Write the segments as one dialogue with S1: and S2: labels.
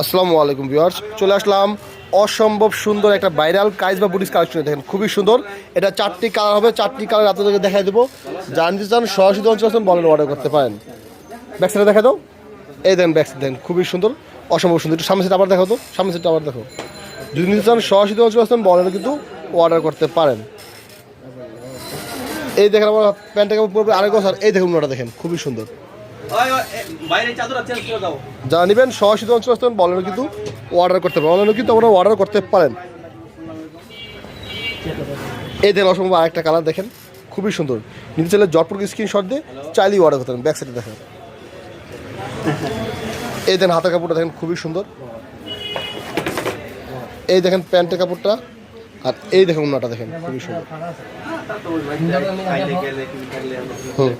S1: আসসালামু আলাইকুম ভিউয়ার্স, চলে আসলাম অসম্ভব সুন্দর একটা ভাইরাল কাইজ বা বুটিস কালেকশন দেখেন, খুবই সুন্দর। এটা চারটি কালার হবে, চারটি কালার আপনাদেরকে দেখাই দেবো। জানতে চান, সরাসরি অঞ্চল বলেন অর্ডার করতে পারেন। ব্যাকসাইডে দেখা দাও। এই দেন ব্যাকসাইড দেন খুবই সুন্দর, অসম্ভব সুন্দর। একটু সামনে আবার দেখো তো সামনে সেটা আবার দেখো যদি নিতে চান, সরাসরি অঞ্চল আসেন, বলেন কিন্তু অর্ডার করতে পারেন। এই দেখেন আমার প্যান্টটাকে কেমন পড়বে আরেক বছর, এই দেখুন ওটা দেখেন, খুবই সুন্দর। যারা নেবেন সরাসরি অঞ্চল আসতেন বলেন কিন্তু অর্ডার করতে পারেন। অনলাইনে কিন্তু আপনারা অর্ডার করতে পারেন। এই দেখেন অসম্ভব আরেকটা কালার দেখেন খুবই সুন্দর। নিতে চাইলে জটপুর স্ক্রিনশট দিয়ে চাইলেই অর্ডার করতে পারেন ব্যাক সাইডে দেখেন। এই দেখেন হাতের কাপড়টা দেখেন খুবই সুন্দর। এই দেখেন প্যান্টের কাপড়টা আর এই দেখেন উন্নাটা দেখেন খুবই সুন্দর।
S2: আমরা
S1: হুম।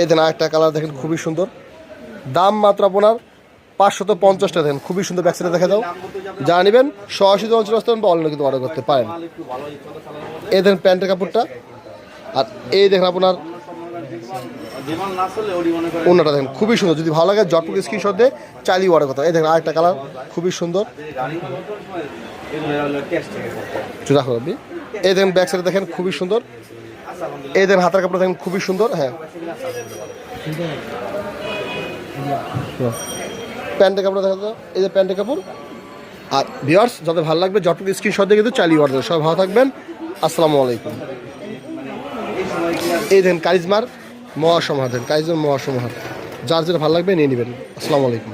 S1: এই দেন আরেকটা কালার দেখেন খুবই সুন্দর। দাম মাত্র আপনার পাঁচশত পঞ্চাশ টাকা দেখেন খুবই সুন্দর ব্যাকসাইডে দেখা দাও যা নেবেন সরাসরি অঞ্চল আসতে বা অনলাইনে কিন্তু অর্ডার করতে পারেন। এই দেখেন প্যান্টের কাপড়টা। আর এই দেখেন আপনার অন্যটা দেখেন খুবই সুন্দর। যদি ভালো লাগে জটপুর স্ক্রিনশট দিয়ে চালিয়ে অর্ডার করতে। এই দেখেন আরেকটা কালার খুবই সুন্দর। রাখো আপনি। এই দেখেন ব্যাক সাইডে দেখেন খুবই সুন্দর। দেখেন হাতের কাপড় দেখেন খুবই সুন্দর হ্যাঁ। প্যান্টের কাপড় দেখা যাচ্ছে এই যে প্যান্টের কাপড়। আর ভিওয়ার্স যাদের ভালো লাগবে, যতটুকু স্ক্রিনশট দিয়ে কিন্তু চালিয়ে অর্ডার সবাই ভালো থাকবেন। আসসালামু আলাইকুম। এই দেখেন কারিজমার মহাসমাধান কারিজমার মহাসমাধান যার যেটা ভালো লাগবে নিয়ে নেবেন। আসসালামু আলাইকুম।